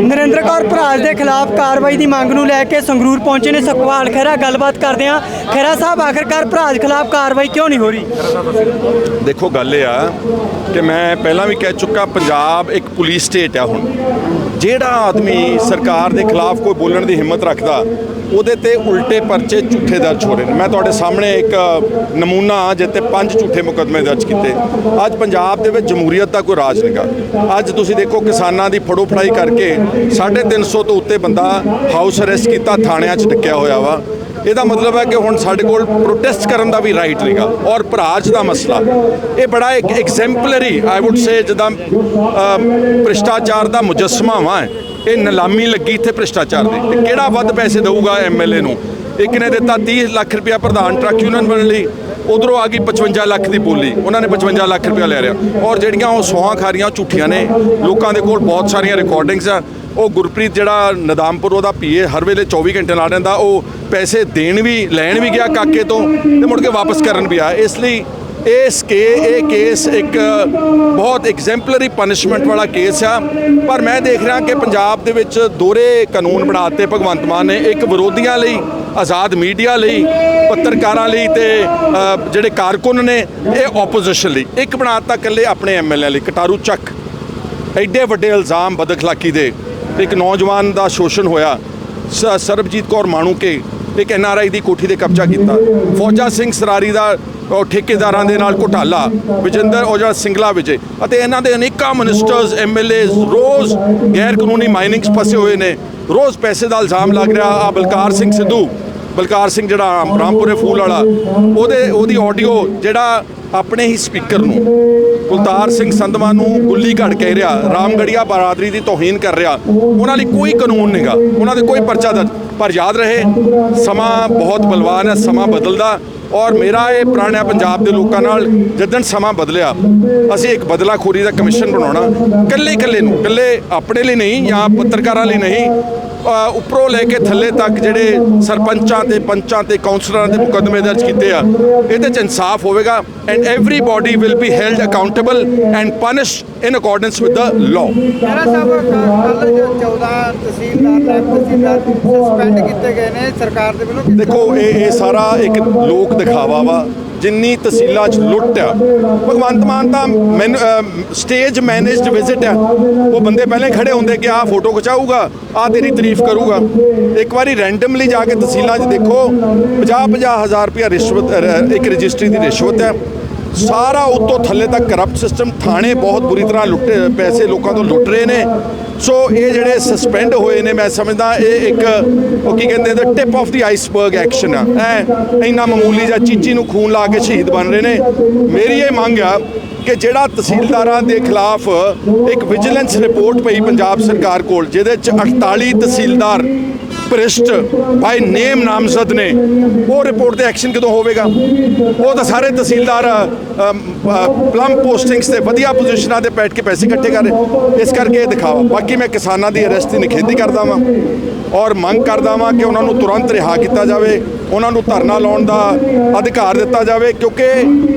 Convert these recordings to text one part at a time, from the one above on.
ਨਰਿੰਦਰ ਕੌਰ ਭਰਾਜ ਦੇ ਖਿਲਾਫ ਕਾਰਵਾਈ ਦੀ ਮੰਗ ਨੂੰ ਲੈ ਕੇ ਸੰਗਰੂਰ ਪਹੁੰਚੇ ਨੇ ਸੁਖਪਾਲ ਖਹਿਰਾ। ਗੱਲਬਾਤ ਕਰਦੇ ਆ ਖਹਿਰਾ ਸਾਹਿਬ, ਆਖਰਕਾਰ ਭਰਾਜ ਖਿਲਾਫ ਕਾਰਵਾਈ ਕਿਉਂ ਨਹੀਂ ਹੋ ਰਹੀ? ਦੇਖੋ, ਗੱਲ ਇਹ ਆ ਕਿ ਮੈਂ ਪਹਿਲਾਂ ਵੀ ਕਹਿ ਚੁੱਕਾ, ਪੰਜਾਬ ਇੱਕ ਪੁਲਿਸ ਸਟੇਟ ਆ ਹੁਣ। ਜਿਹੜਾ ਆਦਮੀ ਸਰਕਾਰ ਦੇ ਖਿਲਾਫ ਕੋਈ ਬੋਲਣ ਦੀ ਹਿੰਮਤ ਰੱਖਦਾ, ਉਹਦੇ ਤੇ ਉਲਟੇ ਪਰਚੇ ਝੂਠੇ ਦਰਜ ਹੋ ਰਹੇ ਨੇ। ਮੈਂ ਤੁਹਾਡੇ ਸਾਹਮਣੇ ਇੱਕ ਨਮੂਨਾ ਜਿੱਤੇ ਪੰਜ ਝੂਠੇ ਮੁਕੱਦਮੇ ਦਰਜ ਕੀਤੇ। ਅੱਜ ਪੰਜਾਬ ਦੇ ਵਿੱਚ ਜਮਹੂਰੀਅਤ ਦਾ ਕੋਈ ਰਾਜ ਨਹੀਂਗਾ। ਅੱਜ ਤੁਸੀਂ ਦੇਖੋ ਕਿਸਾਨਾਂ ਦੀ ਫੜੋ ਫੜਾਈ ਕਰਕੇ 350 ਤੋਂ ਉੱਤੇ ਬੰਦਾ ਹਾਊਸ ਅਰੈਸਟ ਕੀਤਾ, ਥਾਣਿਆਂ 'ਚ ਡੱਕਿਆ ਹੋਇਆ ਵਾ। ਇਹਦਾ ਮਤਲਬ ਹੈ ਕਿ ਹੁਣ ਸਾਡੇ ਕੋਲ ਪ੍ਰੋਟੈਸਟ ਕਰਨ ਦਾ ਵੀ ਰਾਈਟ ਨਹੀਂਗਾ। ਔਰ ਭਰਾਜ ਦਾ ਮਸਲਾ। ਇਹ ਬੜਾ ਇੱਕ ਐਗਜ਼ੈਂਪਲਰੀ ਆਈ ਊਡ ਸੇ ਜਦਾਂ ਭ੍ਰਿਸ਼ਟਾਚਾਰ ਦਾ ਮੁਜੱਸਮਾ ਵਾ ਇਹ ਨਿਲਾਮੀ ਲੱਗੀ ਇੱਥੇ ਭ੍ਰਿਸ਼ਟਾਚਾਰ ਦੀ। ਤੇ ਕਿਹੜਾ ਵੱਧ ਪੈਸੇ ਦੇਊਗਾ ਐਮਐਲਏ ਨੂੰ? ਇੱਕ ਨੇ ਦਿੱਤਾ 30 ਲੱਖ ਰੁਪਇਆ ਪ੍ਰਧਾਨ ਟਰੱਕ ਯੂਨੀਅਨ ਬਣਨ ਲਈ। ਉਧਰੋਂ ਆ ਗਈ 55 ਲੱਖ ਦੀ ਬੋਲੀ। ਉਹਨਾਂ ਨੇ 55 ਲੱਖ ਰੁਪਇਆ ਲੈ ਰਿਆ ਔਰ ਜਿਹੜੀਆਂ ਉਹ ਸੋਹਾਂ ਖਾਰੀਆਂ ਝੂਠੀਆਂ ਨੇ। ਲੋਕਾਂ ਦੇ ਕੋਲ ਬਹੁਤ ਸਾਰੀਆਂ ਰਿਕਾਰਡਿੰਗਸ ਆ। ਉਹ ਗੁਰਪ੍ਰੀਤ ਜਿਹੜਾ ਨਦਾਮਪੁਰ ਉਹਦਾ ਪੀਏ ਹਰ ਵੇਲੇ 24 ਘੰਟੇ ਨਾਲ ਰਹਿੰਦਾ ਉਹ ਪੈਸੇ ਦੇਣ ਵੀ, ਲੈਣ ਵੀ ਗਿਆ ਕਾਕੇ ਤੋਂ ਤੇ ਮੁੜ ਕੇ ਵਾਪਸ ਕਰਨ ਵੀ ਆ ਇਸ ਲਈ ਇਸ ਕੇ ਇਹ ਕੇਸ ਇੱਕ ਬਹੁਤ ਐਗਜ਼ੈਂਪਲਰੀ ਪਨਿਸ਼ਮੈਂਟ ਵਾਲਾ ਕੇਸ ਆ। ਪਰ ਮੈਂ ਦੇਖ ਰਿਹਾ ਕਿ ਪੰਜਾਬ ਦੇ ਵਿੱਚ ਦੋਰੇ ਕਾਨੂੰਨ ਬਣਾਤੇ ਭਗਵੰਤ ਮਾਨ ਨੇ, ਇੱਕ ਵਿਰੋਧੀਆਂ ਲਈ, ਆਜ਼ਾਦ ਮੀਡੀਆ ਲਈ, ਪੱਤਰਕਾਰਾਂ ਲਈ ਤੇ ਜਿਹੜੇ ਕਾਰਕੁਨ ਨੇ, ਇਹ ਆਪੋਜੀਸ਼ਨ ਲਈ। ਇੱਕ ਬਣਾਤਾ ਇਕੱਲੇ ਆਪਣੇ ਐਮਐਲਏ ਲਈ, ਕਟਾਰੂ ਚੱਕ। ਐਡੇ ਵੱਡੇ ਇਲਜ਼ਾਮ, ਬਦਖਲਾਕੀ ਦੇ ਇੱਕ ਨੌਜਵਾਨ ਦਾ ਸ਼ੋਸ਼ਣ ਹੋਇਆ। ਸ- ਸਰਬਜੀਤ ਕੌਰ ਮਾਣੂਕੇ ਇੱਕ ਐਨਆਰਆਈ ਦੀ ਕੋਠੀ ਤੇ ਕਬਜ਼ਾ ਕੀਤਾ। ਫੌਜਾ ਸਿੰਘ ਸਰਾਰੀ ਦਾ ਠੇਕੇਦਾਰਾਂ ਦੇ ਨਾਲ ਘੁਟਾਲਾ। ਵਿਜੇਂਦਰ ਔਜਲਾ ਸਿੰਗਲਾ ਵਿਜੇ ਅਤੇ ਇਹਨਾਂ ਦੇ ਅਨੇਕਾਂ ਮਿਨਿਸਟਰਸ ਐਮਐਲਏਜ਼ ਰੋਜ਼ ਗੈਰ ਕਾਨੂੰਨੀ ਮਾਈਨਿੰਗਸ ਫਸੇ ਹੋਏ ਨੇ। ਰੋਜ਼ ਪੈਸੇ ਦਾ ਇਲਜ਼ਾਮ ਲੱਗ ਰਿਹਾ। ਆ ਬਲਕਾਰ ਸਿੰਘ ਸਿੱਧੂ, ਬਲਕਾਰ ਸਿੰਘ ਜਿਹੜਾ ਰਾਮਪੁਰੇ ਫੂਲ ਵਾਲਾ, ਉਹਦੇ, ਉਹਦੀ ਆਡੀਓ ਜਿਹੜਾ ਆਪਣੇ ਹੀ ਸਪੀਕਰ ਨੂੰ ਕੁਲਤਾਰ ਸਿੰਘ ਸੰਧਵਾ ਨੂੰ ਗੁੱਲੀ ਘੜ ਕਹਿ ਰਿਹਾ, ਰਾਮਗੜੀਆ ਬਰਾਦਰੀ ਦੀ ਤੋਹੀਨ ਕਰ ਰਿਹਾ, ਉਹਨਾਂ ਲਈ ਕੋਈ ਕਾਨੂੰਨ ਨਹੀਂਗਾ ਉਹਨਾਂ ਦੇ ਕੋਈ ਪਰਚਾ ਦਰਜ, ਪਰ ਯਾਦ ਰਹੇ, ਸਮਾਂ ਬਹੁਤ ਬਲਵਾਨ ਹੈ, ਸਮਾਂ ਬਦਲਦਾ। ਔਰ ਮੇਰਾ ਇਹ ਪੁਰਾਣਾ ਪੰਜਾਬ ਦੇ ਲੋਕਾਂ ਨਾਲ, ਜਦੋਂ ਸਮਾਂ ਬਦਲਿਆ, ਅਸੀਂ ਇੱਕ ਬਦਲਾਖੋਰੀ ਦਾ ਕਮਿਸ਼ਨ ਬਣਾਉਣਾ ਕੱਲੇ ਇਕੱਲੇ ਨੂੰ ਕੱਲੇ ਆਪਣੇ ਲਈ ਨਹੀਂ ਜਾਂ ਪੱਤਰਕਾਰਾਂ ਲਈ ਨਹੀਂ ਉੱਪਰੋਂ ਲੈ ਕੇ ਥੱਲੇ ਤੱਕ ਜਿਹੜੇ ਸਰਪੰਚਾਂ ਤੇ ਪੰਚਾਂ ਤੇ ਕਾਉਂਸਲਰਾਂ ਦੇ ਮੁਕੱਦਮੇ ਦਰਜ ਕੀਤੇ ਆ ਇਹਦੇ ਚ ਇਨਸਾਫ ਹੋਵੇਗਾ and everybody will be held accountable and punished in accordance with the law Khaira Sahib ਕੱਲ ਜੋ 14 ਤਹਿਸੀਲਦਾਰ ਨਾਇਬ ਤਹਿਸੀਲਦਾਰ ਸਸਪੈਂਡ ਕੀਤੇ ਗਏ ਨੇ ਸਰਕਾਰ ਦੇ ਵੱਲੋਂ ਦੇਖੋ ਇਹ ਇਹ ਸਾਰਾ ਇੱਕ ਲੋਕ ਦਿਖਾਵਾ ਵਾ। ਜਿੰਨੀ ਤਹਿਸੀਲਾਂ 'ਚ ਲੁੱਟ ਆ। ਭਗਵੰਤ ਮਾਨ ਤਾਂ ਮੈਨੂੰ ਸਟੇਜ ਮੈਨੇਜਡ ਵਿਜ਼ਿਟ ਆ। ਉਹ ਬੰਦੇ ਪਹਿਲੇ ਖੜੇ ਹੁੰਦੇ ਕਿ ਆਹ ਫੋਟੋ ਖਿਚਾਊਗਾ, ਆਹ ਤੇਰੀ ਤਾਰੀਫ ਕਰੂਗਾ। ਇੱਕ ਵਾਰੀ ਰੈਂਡਮਲੀ ਜਾ ਕੇ ਤਹਿਸੀਲਾਂ 'ਚ ਦੇਖੋ 50 50 ਹਜ਼ਾਰ ਰੁਪਇਆ ਰਿਸ਼ਵਤ ਇੱਕ ਰਜਿਸਟਰੀ ਦੀ ਰਿਸ਼ਵਤ ਹੈ ਸਾਰਾ ਉੱਤੋਂ ਥੱਲੇ ਤੱਕ ਕਰਪਟ ਸਿਸਟਮ ਥਾਣੇ ਬਹੁਤ ਬੁਰੀ ਤਰ੍ਹਾਂ ਲੁੱਟੇ, ਪੈਸੇ ਲੋਕਾਂ ਤੋਂ ਲੁੱਟ ਰਹੇ ਨੇ। ਸੋ ਇਹ ਜਿਹੜੇ ਸਸਪੈਂਡ ਹੋਏ ਨੇ, ਮੈਂ ਸਮਝਦਾ ਇਹ ਇੱਕ, ਉਹ ਕੀ ਕਹਿੰਦੇ ਨੇ tip of the iceberg action ਆ। ਐ, ਇੰਨਾ ਮਾਮੂਲੀ ਜਿਹਾ ਚੀਚੀ ਨੂੰ ਖੂਨ ਲਾ ਕੇ ਸ਼ਹੀਦ ਬਣ ਰਹੇ ਨੇ। ਮੇਰੀ ਇਹ ਮੰਗ ਆ ਕਿ ਜਿਹੜਾ ਤਹਿਸੀਲਦਾਰਾਂ ਦੇ ਖਿਲਾਫ ਇੱਕ ਵਿਜੀਲੈਂਸ ਰਿਪੋਰਟ ਪਈ ਪੰਜਾਬ ਸਰਕਾਰ ਕੋਲ, ਜਿਹਦੇ ਚ 48 ਤਹਿਸੀਲਦਾਰ ਭ੍ਰਿਸ਼ਟ ਬਾਈ ਨੇਮ ਨਾਮਜ਼ਦ ਨੇ। ਉਹ ਰਿਪੋਰਟ ਤੇ ਐਕਸ਼ਨ ਕਦੋਂ ਹੋਵੇਗਾ? ਉਹ ਤਾਂ ਸਾਰੇ ਤਹਿਸੀਲਦਾਰ ਪਲਮ ਪੋਸਟਿੰਗਸ ਤੇ ਵਧੀਆ ਪੋਜੀਸ਼ਨਾਂ ਤੇ ਬੈਠ ਕੇ ਪੈਸੇ ਇਕੱਠੇ ਕਰ ਰਹੇ ਇਸ ਕਰਕੇ ਇਹ ਦਿਖਾਵਾ। ਬਾਕੀ ਮੈਂ ਕਿਸਾਨਾਂ ਦੀ ਅਰੈਸਟ ਦੀ ਨਿਖੇਧੀ ਕਰਦਾ ਵਾਂ ਔਰ ਮੰਗ ਕਰਦਾ ਵਾਂ ਕਿ ਉਹਨਾਂ ਨੂੰ ਤੁਰੰਤ ਰਿਹਾ ਕੀਤਾ ਜਾਵੇ। ਉਹਨਾਂ ਨੂੰ ਧਰਨਾ ਲਾਉਣ ਦਾ ਅਧਿਕਾਰ ਦਿੱਤਾ ਜਾਵੇ, ਕਿਉਂਕਿ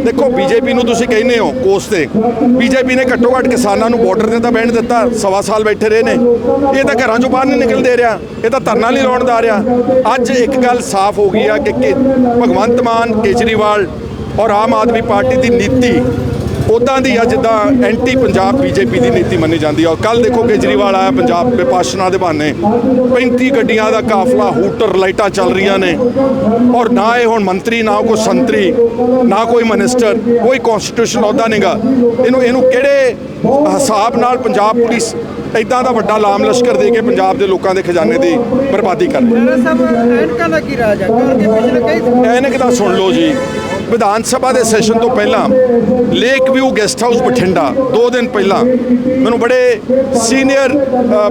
ਦੇਖੋ ਬੀਜੇਪੀ ਨੂੰ ਤੁਸੀਂ ਕਹਿੰਦੇ ਹੋ ਕੋਸ ਤੇ। ਬੀਜੇਪੀ ਨੇ ਘੱਟੋ ਘੱਟ ਕਿਸਾਨਾਂ ਨੂੰ ਬਾਰਡਰ ਤੇ ਤਾਂ ਬਹਿਣ ਦਿੱਤਾ, ਸਵਾ ਸਾਲ ਬੈਠੇ ਰਹੇ ਨੇ। ਇਹ ਤਾਂ ਘਰਾਂ ਚੋਂ ਬਾਹਰ ਨਹੀਂ ਨਿਕਲ ਦੇ ਰਿਹਾ, ਇਹ ਤਾਂ ਧਰਨਾ ਨਹੀਂ ਲਾਉਣ ਦਾ ਰਿਹਾ। ਅੱਜ ਇੱਕ ਗੱਲ ਸਾਫ਼ ਹੋ ਗਈ ਆ ਕਿ ਕਿ ਭਗਵੰਤ ਮਾਨ ਕੇਜਰੀਵਾਲ ਔਰ ਆਮ ਆਦਮੀ ਪਾਰਟੀ ਦੀ ਨੀਤੀ ਉਦਾਂ ਦੀ ਆ ਜਿੱਦਾਂ ਐਂਟੀ ਪੰਜਾਬ ਬੀਜੇਪੀ ਦੀ ਨੀਤੀ ਮੰਨੀ ਜਾਂਦੀ ਆ। ਔਰ ਕੱਲ ਦੇਖੋ ਕੇਜਰੀਵਾਲ ਆਇਆ ਪੰਜਾਬ ਵਿਪਾਸ਼ਨਾ ਦੇ ਬਹਾਨੇ। 35 ਗੱਡੀਆਂ ਦਾ ਕਾਫਲਾ ਹੂਟਰ ਲਾਈਟਾਂ ਚੱਲ ਰਹੀਆਂ ਨੇ। ਔਰ ਨਾ ਇਹ ਹੁਣ ਮੰਤਰੀ ਨਾ ਕੋਈ ਸੰਤਰੀ ਨਾ ਕੋਈ ਮਿਨਿਸਟਰ ਕੋਈ ਕਨਸਟੀਟਿਊਸ਼ਨ ਅਹੁਦਾ ਨਹੀਂਗਾ ਇਹਨੂੰ ਇਹਨੂੰ ਕਿਹੜੇ ਹਿਸਾਬ ਨਾਲ ਪੰਜਾਬ ਪੁਲਿਸ ਇਦਾਂ ਦਾ ਵੱਡਾ ਲਾਮ ਲਸ਼ਕਰ ਦੇ ਕੇ ਪੰਜਾਬ ਦੇ ਲੋਕਾਂ ਦੇ ਖਜ਼ਾਨੇ ਦੀ ਬਰਬਾਦੀ ਕਰ ਰਹੀ ਹੈ? ਸਾਹਿਬ ਐਨਕਾਂ ਦਾ ਕੀ ਰਾਜ ਹੈ ਕਿਉਂਕਿ ਪਿਛਲੇ ਕਈ ਐਨਕ ਦਾ ਸੁਣ ਲਓ ਜੀ। ਵਿਧਾਨ ਸਭਾ ਦੇ ਸੈਸ਼ਨ ਤੋਂ ਪਹਿਲਾਂ lake view guest house Bathinda 2 ਦਿਨ ਪਹਿਲਾਂ ਮੈਨੂੰ ਬੜੇ ਸੀਨੀਅਰ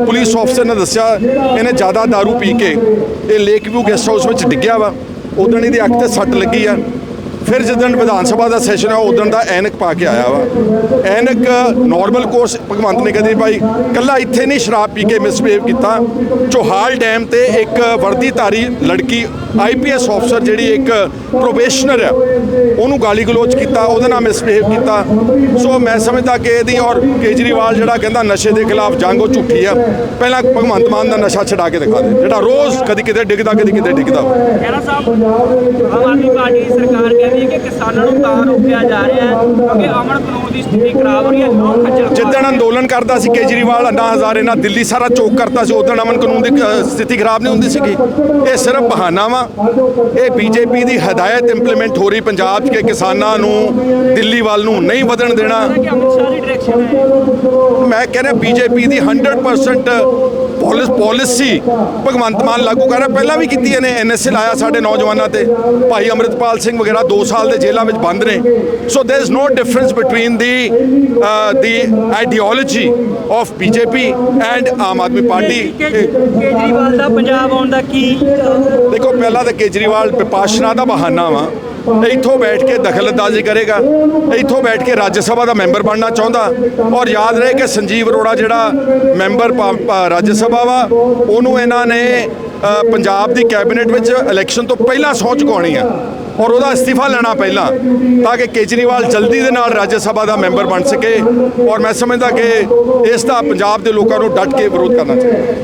ਪੁਲਿਸ ਅਫਸਰ ਨੇ ਦੱਸਿਆ, ਇਹਨੇ ਜ਼ਿਆਦਾ दारू ਪੀ ਕੇ ਇਹ ਲੇਕ ਵਿਊ ਗੈਸਟ ਹਾਊਸ ਵਿੱਚ ਡਿੱਗਿਆ ਵਾ। ਉਦੋਂ ਇਹਦੀ ਅੱਖ ਤੇ ਸੱਟ ਲੱਗੀ ਆ। ਫਿਰ ਜਿੱਦਣ ਵਿਧਾਨ ਸਭਾ ਦਾ ਸੈਸ਼ਨ ਆ ਉਦੋਂ ਦਾ ਐਨਕ ਪਾ ਕੇ ਆਇਆ ਵਾ। ਐਨਕ ਨਾਰਮਲ ਕੋਰਸ ਭਗਵੰਤ ਨੇ ਕਦੀ ਭਾਈ, ਕੱਲਾ ਇੱਥੇ ਨਹੀਂ ਸ਼ਰਾਬ ਪੀ ਕੇ ਮਿਸਬਿਹੇਵ ਕੀਤਾ। ਚੋਹਾਲ ਡੈਮ ਤੇ ਇੱਕ ਵਰਦੀਧਾਰੀ ਲੜਕੀ ਆਈਪੀਐਸ ਅਫਸਰ ਜਿਹੜੀ ਇੱਕ ਪ੍ਰੋਬੇਸ਼ਨਰ ਹੈ ਉਹਨੂੰ ਗਾਲੀ ਗਲੋਚ ਕੀਤਾ, ਉਹਦੇ ਨਾਲ ਮਿਸਬਿਹੇਵ ਕੀਤਾ। ਸੋ ਮੈਂ ਸਮਝਦਾ ਕਿ ਇਹਦੀ ਔਰ ਕੇਜਰੀਵਾਲ ਜਿਹੜਾ ਕਹਿੰਦਾ ਨਸ਼ੇ ਦੇ ਖਿਲਾਫ ਜੰਗ, ਉਹ ਝੂਠੀ ਆ। ਪਹਿਲਾਂ ਭਗਵੰਤ ਮਾਨ ਦਾ ਨਸ਼ਾ ਛਡਾ ਕੇ ਦਿਖਾ ਦੇ, ਜਿਹੜਾ ਰੋਜ਼ ਕਦੀ ਕਿਤੇ ਡਿੱਗਦਾ, ਕਦੀ ਕਿਤੇ ਡਿੱਗਦਾ। ਵਾ। ਸਾਹਿਬ, ਆਮ ਆਦਮੀ ਪਾਰਟੀ ਸਰਕਾਰ ਕਹਿੰਦੀ ਹੈ ਕਿ ਕਿਸਾਨਾਂ ਨੂੰ ਤਾਂ ਰੋਕਿਆ ਜਾ ਰਿਹਾ ਹੈ ਕਿਉਂਕਿ ਅਮਨ ਕਾਨੂੰਨ ਦੀ ਸਥਿਤੀ ਖਰਾਬ ਹੋ ਰਹੀ ਹੈ ਲੋਕ ਖੱਜਲ ਖੁਆਰ ਜਿੱਦਣ ਅੰਦੋਲਨ ਕਰਦਾ ਸੀ ਕੇਜਰੀਵਾਲ ਅੰਨਾ ਹਜ਼ਾਰੇ ਨਾਲ ਦਿੱਲੀ ਸਾਰਾ ਚੋਕ ਕਰਤਾ ਸੀ ਉਦੋਂ ਅਮਨ ਕਾਨੂੰਨ ਦੀ ਸਥਿਤੀ ਖਰਾਬ ਨਹੀਂ ਹੁੰਦੀ ਸੀਗੀ। ਇਹ ਸਿਰਫ ਬਹਾਨਾ ਵਾ ਇਹ ਬੀਜੇਪੀ ਦੀ ਹਦਾਇਤ ਇੰਪਲੀਮੈਂਟ ਹੋ ਰਹੀ ਪੰਜਾਬ 'ਚ ਕਿ ਕਿਸਾਨਾਂ ਨੂੰ ਦਿੱਲੀ ਵੱਲ ਨੂੰ ਨਹੀਂ ਵਧਣ ਦੇਣਾ। ਮੈਂ ਕਹਿ ਰਿਹਾ ਬੀਜੇਪੀ ਦੀ 100% ਪੋਲਿਸ ਪਾਲਿਸੀ ਭਗਵੰਤ ਮਾਨ ਲਾਗੂ ਕਰ ਰਿਹਾ। ਪਹਿਲਾਂ ਵੀ ਕੀਤੀ ਇਹਨੇ ਐਨਐਸਏ ਲਾਇਆ ਸਾਡੇ ਨੌਜਵਾਨਾਂ ਤੇ। ਭਾਈ ਅਮਰਿਤਪਾਲ ਸਿੰਘ ਵਗੈਰਾ 2 ਸਾਲ ਦੇ ਜੇਲ੍ਹਾਂ ਵਿੱਚ ਬੰਦ ਨੇ। So there is no difference between the the ideology of BJP and Aam Aadmi party. Kejriwal ਦਾ ਪੰਜਾਬ ਆਉਣ ਦਾ ਕੀ ਦੇਖੋ ਪਹਿਲਾਂ ਤਾਂ ਕੇਜਰੀਵਾਲ ਵਿਪਾਸ਼ਨਾ ਦਾ ਬਹਾਨਾ ਵਾ। ਇੱਥੋਂ ਬੈਠ ਕੇ ਦਖਲਅੰਦਾਜ਼ੀ ਕਰੇਗਾ। ਇੱਥੋਂ ਬੈਠ ਕੇ ਰਾਜ ਸਭਾ ਦਾ ਮੈਂਬਰ ਬਣਨਾ ਚਾਹੁੰਦਾ। ਔਰ ਯਾਦ ਰਹੇ ਕਿ ਸੰਜੀਵ ਅਰੋੜਾ ਜਿਹੜਾ ਮੈਂਬਰ ਰਾਜ ਸਭਾ ਵਾ ਉਹਨੂੰ ਇਹਨਾਂ ਨੇ ਪੰਜਾਬ ਦੀ ਕੈਬਨਿਟ ਵਿੱਚ ਇਲੈਕਸ਼ਨ ਤੋਂ ਪਹਿਲਾਂ ਸਹੁੰ ਚੁਕਾਉਣੀ ਆ ਔਰ ਉਹਦਾ ਅਸਤੀਫਾ ਲੈਣਾ ਪਹਿਲਾਂ ਤਾਂ ਕਿ ਕੇਜਰੀਵਾਲ ਜਲਦੀ ਦੇ ਨਾਲ ਰਾਜ ਸਭਾ ਦਾ ਮੈਂਬਰ ਬਣ ਸਕੇ ਔਰ ਮੈਂ ਸਮਝਦਾ ਕਿ ਇਸ ਦਾ ਪੰਜਾਬ ਦੇ ਲੋਕਾਂ ਨੂੰ ਡਟ ਕੇ ਵਿਰੋਧ ਕਰਨਾ ਚਾਹੀਦਾ।